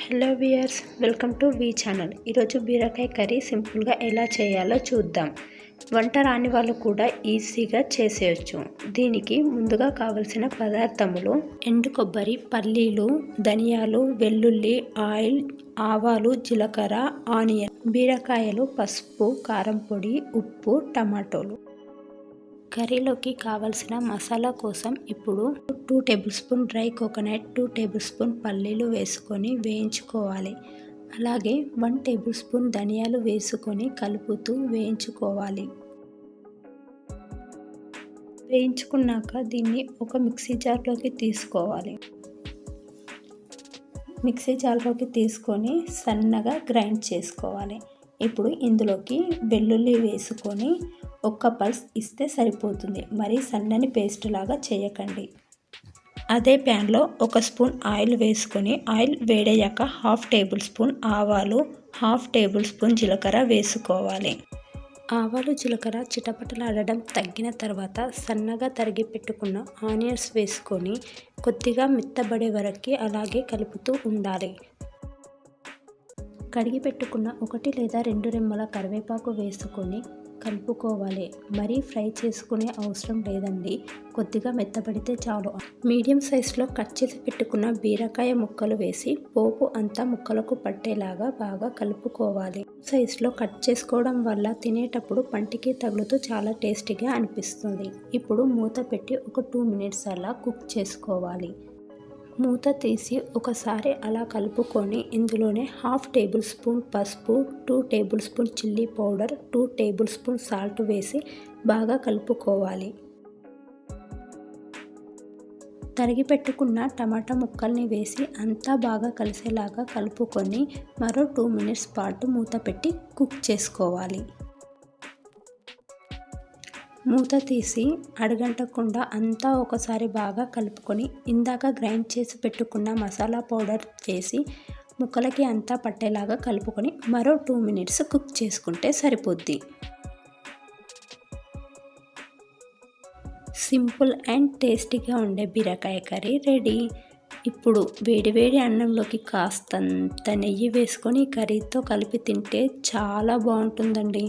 Hello viewers welcome to V channel. ఈరోజు బీరకాయ curry సింపుల్గా ఎలా చేయాలో చూద్దాం. వంట రాని వాళ్ళు కూడా ఈజీగా చేసేయచ్చు. దీనికి ముందుగా కావలసిన పదార్థములు ఎండు కొబ్బరి పల్లీలు ధనియాలు వెల్లుల్లి ఆయిల్ ఆవాలు జీలకర్ర ఆనియన్ బీరకాయలు పసుపు కారం పొడి ఉప్పు టమాటోలు. కర్రీలోకి కావలసిన మసాలా కోసం ఇప్పుడు two tablespoon dry coconut two tablespoon పల్లీలు వేసుకొని వేయించుకోవాలి. అలాగే వన్ టేబుల్ స్పూన్ ధనియాలు వేసుకొని కలుపుతూ వేయించుకోవాలి. వేయించుకున్నాక దీన్ని ఒక మిక్సీ జార్లోకి తీసుకోవాలి. మిక్సీ జార్లోకి తీసుకొని సన్నగా గ్రైండ్ చేసుకోవాలి. ఇప్పుడు ఇందులోకి వెల్లుల్లి వేసుకొని ఒక్క పల్స్ ఇస్తే సరిపోతుంది. మరి సన్నని పేస్ట్ లాగా చేయకండి. అదే ప్యాన్లో ఒక స్పూన్ ఆయిల్ వేసుకొని ఆయిల్ వేడయ్యాక హాఫ్ టేబుల్ స్పూన్ ఆవాలు హాఫ్ టేబుల్ స్పూన్ జీలకర్ర వేసుకోవాలి. ఆవాలు జీలకర్ర చిటపటలాడడం తగ్గిన తర్వాత సన్నగా తరిగి పెట్టుకున్న ఆనియన్స్ వేసుకొని కొద్దిగా మెత్తబడే వరకు అలాగే కలుపుతూ ఉండాలి. కడిగి పెట్టుకున్న ఒకటి లేదా రెండు రెమ్మల కరివేపాకు వేసుకొని కలుపుకోవాలి. మరీ ఫ్రై చేసుకునే అవసరం లేదండి. కొద్దిగా మెత్తబడితే చాలు. మీడియం సైజులో కట్ చేసి పెట్టుకున్న బీరకాయ ముక్కలు వేసి పోపు అంతా ముక్కలకు పట్టేలాగా బాగా కలుపుకోవాలి. సైజులో కట్ చేసుకోవడం వల్ల తినేటప్పుడు పంటికి తగులుతూ చాలా టేస్టీగా అనిపిస్తుంది. ఇప్పుడు మూత పెట్టి ఒక టూ మినిట్స్ అలా కుక్ చేసుకోవాలి. మూత తీసి ఒకసారి అలా కలుపుకొని ఇందులోనే హాఫ్ టేబుల్ స్పూన్ పసుపు two tablespoon chilli powder two tablespoon salt వేసి బాగా కలుపుకోవాలి. తరిగి పెట్టుకున్న టమాటా ముక్కల్ని వేసి అంతా బాగా కలిసేలాగా కలుపుకొని మరో టూ మినిట్స్ పాటు మూత పెట్టి కుక్ చేసుకోవాలి. మూత తీసి అడగంటకుండా అంతా ఒకసారి బాగా కలుపుకొని ఇందాక గ్రైండ్ చేసి పెట్టుకున్న మసాలా పౌడర్ వేసి ముక్కలకి అంతా పట్టేలాగా కలుపుకొని మరో టూ మినిట్స్ కుక్ చేసుకుంటే సరిపోద్ది. సింపుల్ అండ్ టేస్టీగా ఉండే బీరకాయ కర్రీ రెడీ. ఇప్పుడు వేడివేడి అన్నంలోకి కాస్తంత నెయ్యి వేసుకొని కర్రీతో కలిపి తింటే చాలా బాగుంటుందండి.